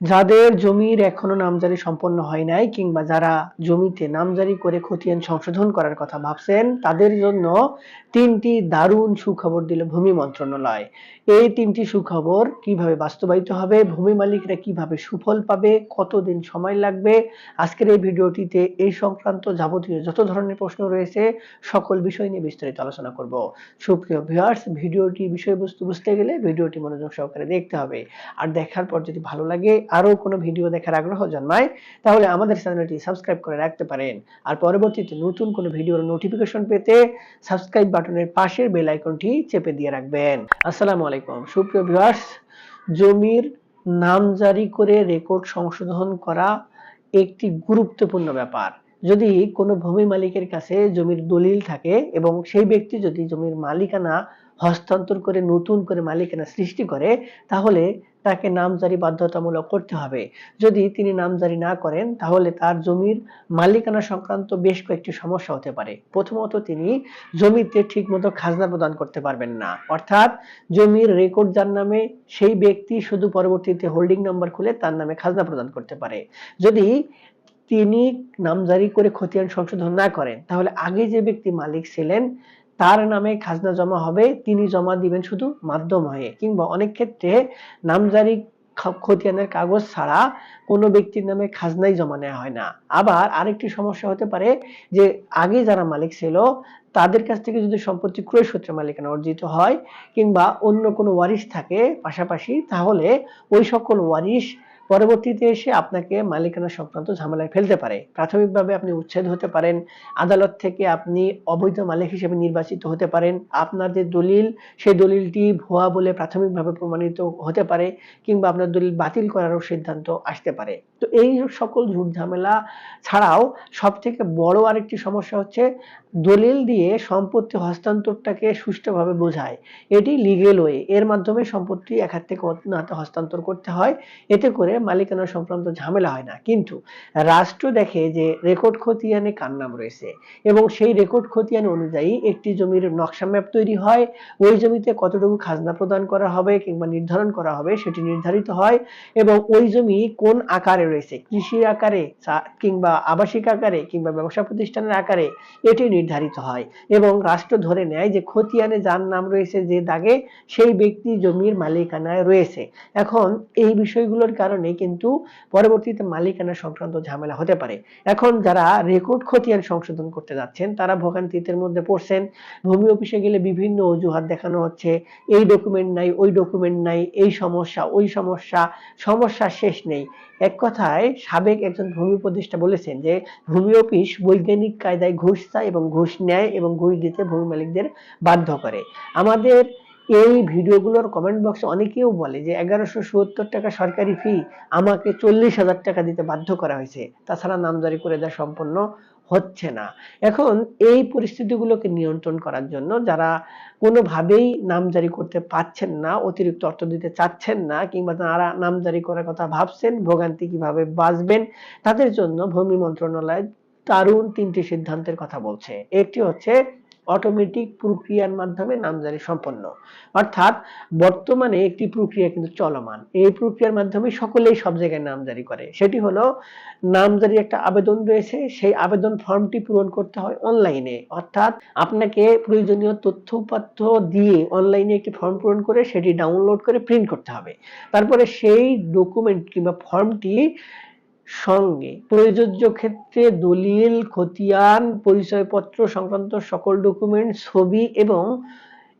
যাদের জমির এখনও নামজারি সম্পন্ন হয় নাই কিংবা যারা জমিতে নামজারি করে খতিয়ান সংশোধন করার কথা ভাবছেন, তাদের জন্য তিনটি দারুণ সুখবর দিল ভূমি মন্ত্রণালয়। এই তিনটি সুখবর কীভাবে বাস্তবায়িত হবে, ভূমি মালিকরা কীভাবে সুফল পাবে, কতদিন সময় লাগবে, আজকের এই ভিডিওটিতে এই সংক্রান্ত যাবতীয় যত ধরনের প্রশ্ন রয়েছে, সকল বিষয় নিয়ে বিস্তারিত আলোচনা করব। সুপ্রিয় ভিউয়ার্স ভিডিওটি বিষয়বস্তু বুঝতে গেলে ভিডিওটি মনোযোগ সহকারে দেখতে হবে। আর দেখার পর যদি ভালো লাগে আরও কোনো ভিডিও দেখার আগ্রহ জন্মায়, তাহলে আমাদের চ্যানেলটি সাবস্ক্রাইব করে রাখতে পারেন। আর পরবর্তীতে নতুন কোনো ভিডিওর নোটিফিকেশন পেতে সাবস্ক্রাইব বাটনের পাশের বেল আইকনটি চেপে দিয়ে রাখবেন। আসসালামু আলাইকুম। সুপ্রিয় ভিউয়ার্স জমির নাম জারি করে রেকর্ড সংশোধন করা একটি গুরুত্বপূর্ণ ব্যাপার। যদি কোনো ভূমি মালিকের কাছে জমির দলিল থাকে এবং সেই ব্যক্তি যদি জমির মালিকানা হস্তান্তর করে নতুন করে মালিকানা সৃষ্টি করে, তাহলে তাকে নামজারি বাধ্যতামূলক করতে হবে। যদি তিনি নামজারি না করেন, তাহলে তার জমির মালিকানা সংক্রান্ত বেশ কয়েকটি সমস্যা হতে পারে। প্রথমত, তিনি জমিতে ঠিকমতো খাজনা প্রদান করতে পারবেন না। অর্থাৎ, জমির রেকর্ড যার নামে সেই ব্যক্তি শুধু পরবর্তীতে হোল্ডিং নাম্বার খুলে তার নামে খাজনা প্রদান করতে পারে। যদি তিনি নামজারি করে খতিয়ান সংশোধন না করেন, তাহলে আগে যে ব্যক্তি মালিক ছিলেন তার নামে খাজনা জমা হবে, তিনি জমা দিবেন শুধু মাধ্যম হয়ে। কিংবা অনেক ক্ষেত্রে নামজারি খতিয়ানের কাগজ ছাড়া কোনো ব্যক্তির নামে খাজনাই জমা নেওয়া হয় না। আবার আরেকটি সমস্যা হতে পারে যে, আগে যারা মালিক ছিল, তাদের কাছ থেকে যদি সম্পত্তি ক্রয় সূত্রে মালিকানা অর্জিত হয়, কিংবা অন্য কোনো ওয়ারিশ থাকে পাশাপাশি, তাহলে ওই সকল ওয়ারিশ পরবর্তীতে এসে আপনাকে মালিকানা সংক্রান্ত ঝামেলায় ফেলতে পারে। প্রাথমিকভাবে আপনি উচ্ছেদ হতে পারেন। আদালত থেকে আপনি অবৈধ মালিক হিসেবে নির্বাচিত হতে পারেন। আপনার যে দলিল, সেই দলিলটি ভুয়া বলে প্রাথমিকভাবে প্রমাণিত হতে পারে কিংবা আপনার দলিল বাতিল করারও সিদ্ধান্ত আসতে পারে। তো এই সকল ঝুট ঝামেলা ছাড়াও সব থেকে বড় আরেকটি সমস্যা হচ্ছে দলিল দিয়ে সম্পত্তি হস্তান্তরটাকে সুষ্ঠুভাবে বোঝায়। এটি লিগেল ওয়ে এর মাধ্যমে সম্পত্তি এক হাত থেকে অন্য হাতে হস্তান্তর করতে হয়। এতে করে মালিকানা সংক্রান্ত ঝামেলা হয় না। কিন্তু রাষ্ট্র দেখে যে রেকর্ড খতিয়ানে কার নাম রয়েছে এবং সেই রেকর্ড খতিয়ান অনুযায়ী একটি জমির নকশা ম্যাপ তৈরি হয়। ওই জমিতে কতটুকু খাজনা প্রদান করা হবে কিংবা নির্ধারণ করা হবে সেটি নির্ধারিত হয় এবং ওই জমি কোন আকারে রয়েছে? কৃষির আকারে কিংবা আবাসিক আকারে, কিংবা ব্যবসা প্রতিষ্ঠানের আকারে এটি নির্ধারিত হয় এবং রাষ্ট্র ধরে নেয় যে খতিয়ানে যার নাম রয়েছে যে দাগে সেই ব্যক্তি জমির মালিকানায় রয়েছে। এখন এই বিষয়গুলোর কারণে কিন্তু পরবর্তীতে মালিকানা সংক্রান্ত ঝামেলা হতে পারে। এখন যারা রেকর্ড খতিয়ান সংশোধন করতে যাচ্ছেন, তারা ভোগান্তিতের মধ্যে পড়ছেন। ভূমি অফিসে গেলে বিভিন্ন অজুহাত দেখানো হচ্ছে, এই ডকুমেন্ট নাই, ওই ডকুমেন্ট নাই, এই সমস্যা, ওই সমস্যা সমস্যা শেষ নেই। এক কথায়, সাবেক একজন ভূমি উপদেষ্টা বলেছেন যে, ভূমি অফিস বৈজ্ঞানিক কায়দায় ঘুষ চায় এবং ঘুষ নেয় এবং ঘুষ দিতে ভূমি মালিকদের বাধ্য করে। আমাদের এই ভিডিওগুলোর কমেন্ট বক্সে অনেকেও বলে যে এগারোশো সত্তর টাকা সরকারি ফি আমাকে চল্লিশ হাজার টাকা দিতে বাধ্য করা হয়েছে। তাছাড়া নামজারি করে দেওয়া সম্পন্ন হচ্ছে না। এখন এই পরিস্থিতিগুলোকে নিয়ন্ত্রণ করার জন্য যারা কোনোভাবেই নামজারি করতে পারছেন না, অতিরিক্ত অর্থ দিতে চাচ্ছেন না, কিংবা তারা নামজারি করার কথা ভাবছেন, ভোগান্তি কীভাবে বাঁচবেন, তাদের জন্য ভূমি মন্ত্রণালয় দারুণ তিনটি সিদ্ধান্তের কথা বলছে। একটি হচ্ছে অটোমেটিক প্রক্রিয়ার মাধ্যমে নামজারি সম্পন্ন। অর্থাৎ বর্তমানে একটি প্রক্রিয়া কিন্তু চলমান। এই প্রক্রিয়ার মাধ্যমে সকলেই সব জায়গায় নামজারি করে। সেটি হলো নামজারি একটা আবেদন রয়েছে। সেই আবেদন ফর্মটি পূরণ করতে হয় অনলাইনে। অর্থাৎ আপনাকে প্রয়োজনীয় তথ্য তথ্যপত্র দিয়ে অনলাইনে একটি ফর্ম পূরণ করে সেটি ডাউনলোড করে প্রিন্ট করতে হবে। তারপরে সেই ডকুমেন্ট কিংবা ফর্মটি সঙ্গে। প্রযোজ্য ক্ষেত্রে দলিল খতিয়ান পরিচয়পত্র সংক্রান্ত সকল ডকুমেন্ট ছবি এবং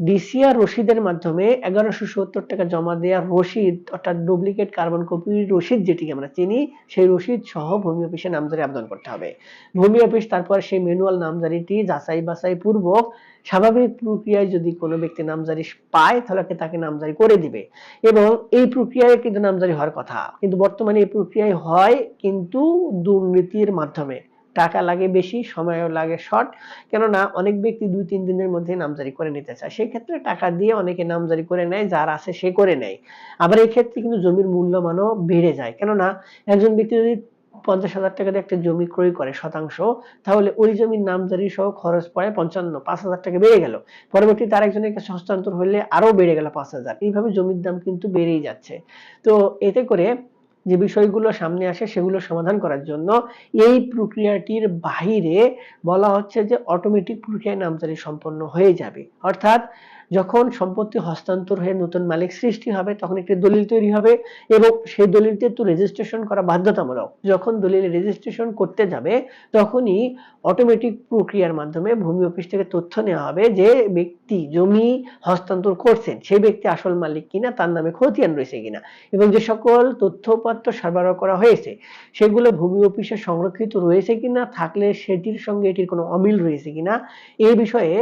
ডিসিআর রসিদের মাধ্যমে এগারোশো সত্তর টাকা জমা দেওয়া রসিদ অর্থাৎ ডুপ্লিকেট কার্বন কপির রসিদ যেটিকে আমরা চিনি, সেই রসিদ সহ ভূমি অফিসে নামজারি আবেদন করতে হবে। ভূমি অফিস, তারপর সেই ম্যানুয়াল নামজারিটি যাচাই বাছাই পূর্বক স্বাভাবিক প্রক্রিয়ায় যদি কোনো ব্যক্তি নামজারি পায়, তাহলে তাকে নামজারি করে দিবে। এবং এই প্রক্রিয়ায় কিন্তু নামজারি হওয়ার কথা। কিন্তু বর্তমানে এই প্রক্রিয়ায় হয় কিন্তু দুর্নীতির মাধ্যমে। টাকা লাগে বেশি, সময়ও লাগে শর্ট কেননা অনেক ব্যক্তি দুই, তিন দিনের মধ্যে নামজারি করে নিতে চায়। সেই ক্ষেত্রে টাকা দিয়ে অনেকে নামজারি করে নেয়, যার আছে সে করে নেয়। আবার এই ক্ষেত্রে কিন্তু জমির মূল্যমানও বেড়ে যায়। কেননা একজন ব্যক্তি যদি পঞ্চাশ হাজার টাকা দিয়ে একটা জমি ক্রয় করে শতাংশ, তাহলে ওই জমির নামজারি সহ খরচ পড়ে পঞ্চান্ন, পাঁচ হাজার টাকা বেড়ে গেল। পরবর্তী তার একজনের কাছে হস্তান্তর হলে আরও বেড়ে গেল পাঁচ হাজার। এইভাবে জমির দাম কিন্তু বেড়েই যাচ্ছে। তো এতে করে যে বিষয়গুলো সামনে আসে সেগুলো সমাধান করার জন্য এই প্রক্রিয়াটির বাহিরে বলা হচ্ছে যে অটোমেটিক প্রক্রিয়ায় নামজারি সম্পন্ন হয়ে যাবে। অর্থাৎ যখন সম্পত্তি হস্তান্তর হয়ে নতুন মালিক সৃষ্টি হবে, তখন একটি দলিল তৈরি হবে এবং সেই দলিলটি তো রেজিস্ট্রেশন করা বাধ্যতামূলক। যখন দলিল রেজিস্ট্রেশন করতে যাবে, তখনই অটোমেটিক প্রক্রিয়ার মাধ্যমে ভূমি অফিস থেকে তথ্য নেওয়া হবে যে ব্যক্তি জমি হস্তান্তর করছেন, সেই ব্যক্তি আসল মালিক কিনা, তার নামে খতিয়ান রয়েছে কিনা এবং যে সকল তথ্যপত্র সরবরাহ করা হয়েছে, সেগুলো ভূমি অফিসে সংরক্ষিত রয়েছে কিনা, থাকলে সেটির সঙ্গে এটির কোনো অমিল রয়েছে কিনা এই বিষয়ে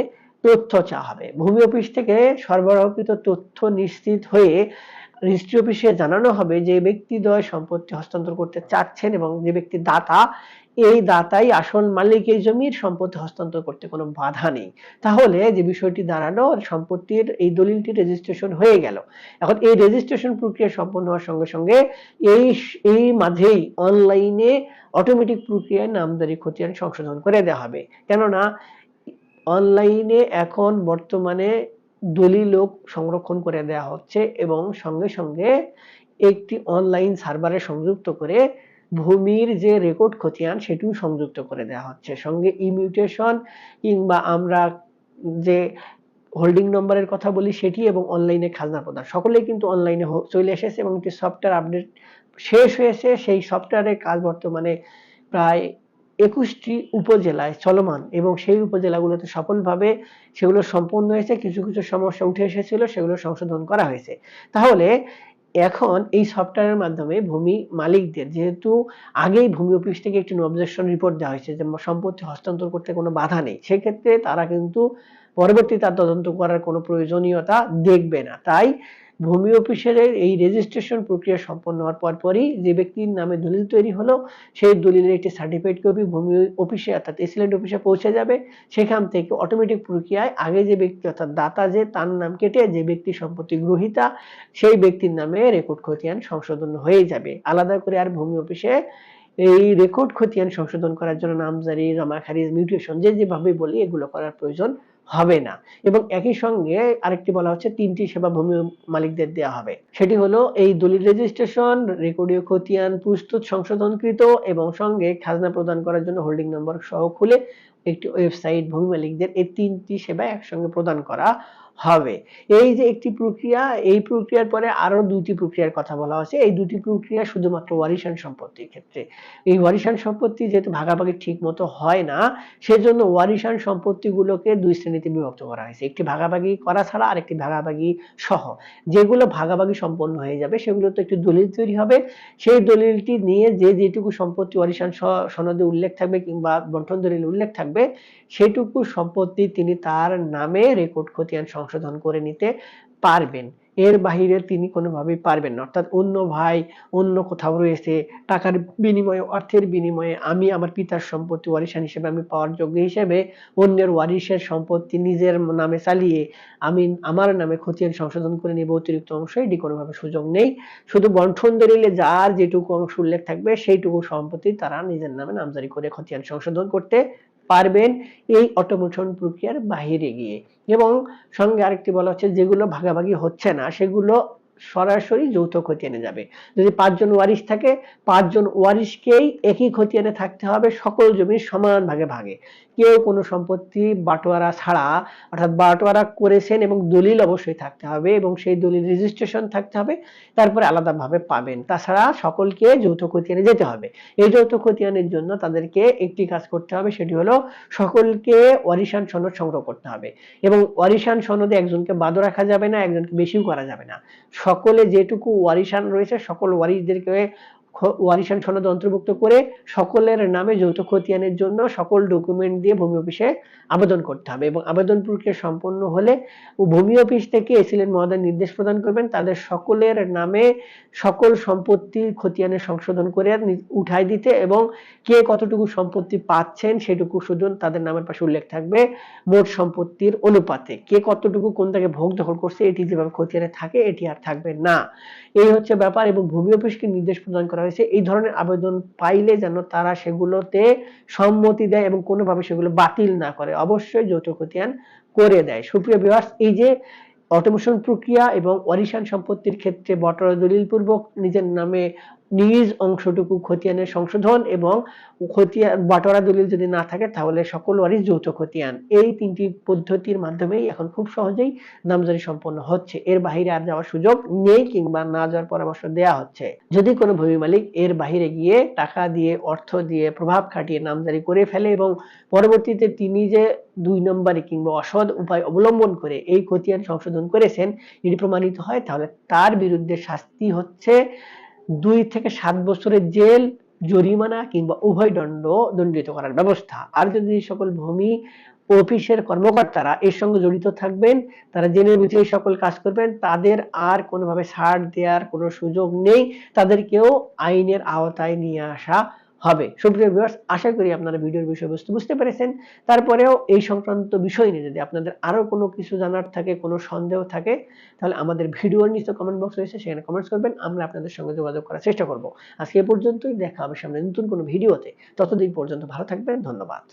তথ্য চাওয়া হবে। ভূমি অফিস থেকে সরবরাহকৃত তথ্য নিশ্চিত হয়ে রেজিস্ট্রি অফিসে জানানো হবে যে ব্যক্তিদ্বয় সম্পত্তি হস্তান্তর করতে চাচ্ছেন এবং যে ব্যক্তি দাতা, এই দাতাই আসল মালিক এই জমির সম্পত্তি হস্তান্তর করতে কোনো বাধা নেই। তাহলে যে বিষয়টি দাঁড়ানো, সম্পত্তির এই দলিলটি রেজিস্ট্রেশন হয়ে গেল। এখন এই রেজিস্ট্রেশন প্রক্রিয়া সম্পন্ন হওয়ার সঙ্গে সঙ্গে এই এই মাঝেই অনলাইনে অটোমেটিক প্রক্রিয়ায় নামদারি, খতিয়ান সংশোধন করে দেওয়া হবে। কেননা অনলাইনে এখন বর্তমানে দলিলও সংরক্ষণ করে দেওয়া হচ্ছে এবং সঙ্গে সঙ্গে একটি অনলাইন সার্ভারে সংযুক্ত করে ভূমির যে রেকর্ড খতিয়ান, সেটিও সংযুক্ত করে দেওয়া হচ্ছে। সঙ্গে ইমিউটেশন কিংবা আমরা যে হোল্ডিং নম্বরের কথা বলি, সেটি এবং অনলাইনে খাজনা প্রদান। সকলেই কিন্তু অনলাইনে চলে এসেছে এবং একটি সফটওয়্যার আপডেট শেষ হয়েছে। সেই সফটওয়্যারের কাজ বর্তমানে প্রায় একুশটি উপজেলায় চলমান এবং সেই উপজেলাগুলোতে সফলভাবে সেগুলো সম্পন্ন হয়েছে, কিছু কিছু সমস্যা উঠে এসেছিল, সেগুলো সংশোধন করা হয়েছে। তাহলে এখন এই সফটওয়্যারের মাধ্যমে ভূমি মালিকদের, যেহেতু আগেই ভূমি অফিস থেকে একটি অবজেকশন রিপোর্ট দেওয়া হয়েছে যে সম্পত্তি হস্তান্তর করতে কোনো বাধা নেই, সেক্ষেত্রে তারা কিন্তু পরবর্তী তার তদন্ত করার কোনো প্রয়োজনীয়তা দেখবে না। তাই ভূমি অফিসের এই রেজিস্ট্রেশন প্রক্রিয়া সম্পন্ন হওয়ার পরপরই যে ব্যক্তির নামে দলিল তৈরি হলো, সেই দলিলের একটি সার্টিফিকেট কপি ভূমি অফিসে অর্থাৎ এসিলেন্ট অফিসে পৌঁছে যাবে। সেখান থেকে অটোমেটিক প্রক্রিয়ায় আগে যে ব্যক্তি অর্থাৎ দাতা যে, তার নাম কেটে যে ব্যক্তি সম্পত্তি গ্রহিতা, সেই ব্যক্তির নামে রেকর্ড খতিয়ান সংশোধন হয়ে যাবে। আলাদা করে আর ভূমি অফিসে এই রেকর্ড খতিয়ান সংশোধন করার জন্য নামজারি, জমা খারিজ মিউটেশন যে যেভাবে বলি, এগুলো করার প্রয়োজন হবে না। এবং একই সঙ্গে আরেকটি বলা হচ্ছে, তিনটি সেবা ভূমি মালিকদের দেওয়া হবে। সেটি হলো, এই দলিল রেজিস্ট্রেশন রেকর্ডীয় খতিয়ান, প্রস্তুত, সংশোধনকৃত এবং সঙ্গে খাজনা প্রদান করার জন্য হোল্ডিং নম্বর সহ খুলে একটি ওয়েবসাইট ভূমি মালিকদের এই তিনটি সেবা একসঙ্গে প্রদান করা হবে। এই যে একটি প্রক্রিয়া, এই প্রক্রিয়ার পরে আরও দুটি প্রক্রিয়ার কথা বলা হয়েছে। এই দুটি প্রক্রিয়া শুধুমাত্র ওয়ারিশান সম্পত্তির ক্ষেত্রে। এই ওয়ারিশান সম্পত্তি যেহেতু ভাগাভাগি ঠিক মতো হয় না, সেজন্য ওয়ারিশান সম্পত্তিগুলোকে দুই শ্রেণীতে বিভক্ত করা হয়েছে। একটি ভাগাভাগি করা ছাড়া আরেকটি ভাগাভাগি সহ। যেগুলো ভাগাভাগি সম্পন্ন হয়ে যাবে, সেগুলো তো একটি দলিল তৈরি হবে। সেই দলিলটি নিয়ে যে যেটুকু সম্পত্তি ওয়ারিশান সনদে উল্লেখ থাকবে কিংবা বন্টন দলিল উল্লেখ থাকবে, সেটুকু সম্পত্তি তিনি তার নামে রেকর্ড খতিয়ান সংশোধন করে নিতে পারবেন। এর বাহিরে তিনি কোনোভাবেই পারবেন না। অর্থাৎ অন্য ভাই, অন্য কোথাও রয়েছে, টাকার বিনিময়ে, অর্থের বিনিময়ে আমি আমার পিতার সম্পত্তি ওয়ারিশান হিসেবে আমি পাওয়ার যোগ্য হিসেবে অন্যের ওয়ারিশের সম্পত্তি নিজের নামে চালিয়ে আমি আমার নামে খতিয়ান সংশোধন করে নিব, অতিরিক্ত অংশ এটি কোনোভাবে সুযোগ নেই। শুধু বন্ঠন দলিলে যার যেটুকু অংশ উল্লেখ থাকবে, সেইটুকু সম্পত্তি তারা নিজের নামে নামজারি করে খতিয়ান সংশোধন করতে পারবেন এই অটোমেশন প্রক্রিয়ার বাহিরে গিয়ে। এবং সঙ্গে আরেকটি বলা হচ্ছে, যেগুলো ভাগাভাগি হচ্ছে না, সেগুলো সরাসরি যৌথ খতিয়ানে যাবে। যদি পাঁচজন ওয়ারিশ থাকে, পাঁচজন ওয়ারিশকেই একই খতিয়ানে থাকতে হবে, সকল জমির সমান ভাগে ভাগে। কেউ কোনো সম্পত্তি বাটোয়ারা ছাড়া, অর্থাৎ বাটোয়ারা করেছেন এবং দলিল অবশ্যই থাকতে হবে এবং সেই দলিল রেজিস্ট্রেশন থাকতে হবে, তারপরে আলাদাভাবে পাবেন। তাছাড়া সকলকে যৌথ খতিয়ানে যেতে হবে। এই যৌথ খতিয়ানের জন্য তাদেরকে একটি কাজ করতে হবে, সেটি হলো সকলকে ওয়ারিশান সনদ সংগ্রহ করতে হবে। এবং ওয়ারিশান সনদে একজনকে বাদও রাখা যাবে না, একজনকে বেশিও করা যাবে না। সকলে যেটুকু ওয়ারিশান রয়েছে সকল ওয়ারিশদেরকে ওয়ারিশান সনদ অন্তর্ভুক্ত করে সকলের নামে যৌথ খতিয়ানের জন্য সকল ডকুমেন্ট দিয়ে ভূমি অফিসে আবেদন করতে হবে এবং আবেদন প্রক্রিয়া সম্পন্ন হলে ভূমি অফিস থেকে এসিলেন মহোদয় নির্দেশ প্রদান করবেন। তাদের সকলের নামে সকল সম্পত্তি খতিয়ানের সংশোধন করে উঠাই দিতে এবং কে কতটুকু সম্পত্তি পাচ্ছেন সেটুকু শুধু তাদের নামের পাশে উল্লেখ থাকবে মোট সম্পত্তির অনুপাতে। কে কতটুকু কোন থেকে ভোগ দখল করছে এটি যেভাবে খতিয়ানে থাকে, এটি আর থাকবে না। এই হচ্ছে ব্যাপার এবং ভূমি অফিসকে নির্দেশ প্রদান করা হয়েছে, এই ধরনের আবেদন পাইলে যেন তারা সেগুলোতে সম্মতি দেয় এবং কোনোভাবে সেগুলো বাতিল না করে। অবশ্যই যৌথ খতিয়ান করে দেয়। সুপ্রিয় বিভাস এই যে অটোমেশন প্রক্রিয়া এবং অরিশান সম্পত্তির ক্ষেত্রে বটরা দলিল পূর্বক নিজের নামে নিজ অংশটুকু খতিয়ানের সংশোধন এবং খতিয়ান বাটোয়ারা দলিল যদি না থাকে, তাহলে সকল ওয়ারিশ যৌথ খতিয়ান। এই তিনটি পদ্ধতির মাধ্যমেই এখন খুব সহজেই নামজারি সম্পন্ন হচ্ছে। এর বাইরে আর যাওয়ার সুযোগ নেই কিংবা না যাওয়ার পরামর্শ দেয়া হচ্ছে। যদি কোনো ভূমি মালিক এর বাইরে গিয়ে টাকা দিয়ে, অর্থ দিয়ে প্রভাব খাটিয়ে নামজারি করে ফেলে এবং পরবর্তীতে তিনি যে দুই নম্বরে কিংবা অসৎ উপায় অবলম্বন করে এই খতিয়ান সংশোধন করেছেন, যদি প্রমাণিত হয়, তাহলে তার বিরুদ্ধে শাস্তি হচ্ছে দুই থেকে সাত বছরের জেল, জরিমানা কিংবা উভয় দণ্ড দণ্ডিত করার ব্যবস্থা। আর যদি সকল ভূমি অফিসের কর্মকর্তারা এর সঙ্গে জড়িত থাকবেন, তারা জেনে বুঝে সকল কাজ করবেন, তাদের আর কোনোভাবে ছাড় দেওয়ার কোনো সুযোগ নেই। তাদেরকেও আইনের আওতায় নিয়ে আসা হবে। সুপ্রিয় ভিউয়ার্স আশা করি আপনারা ভিডিওর বিষয়বস্তু বুঝতে পেরেছেন। তারপরেও এই সংক্রান্ত বিষয় নিয়ে যদি আপনাদের আরও কোনো কিছু জানার থাকে, কোনো সন্দেহ থাকে, তাহলে আমাদের ভিডিওর নিচে কমেন্ট বক্স রয়েছে, সেখানে কমেন্টস করবেন। আমরা আপনাদের সঙ্গে যোগাযোগ করার চেষ্টা করব। আজকে পর্যন্তই। দেখা হবে সামনে নতুন কোনো ভিডিওতে। ততদিন পর্যন্ত ভালো থাকবেন। ধন্যবাদ।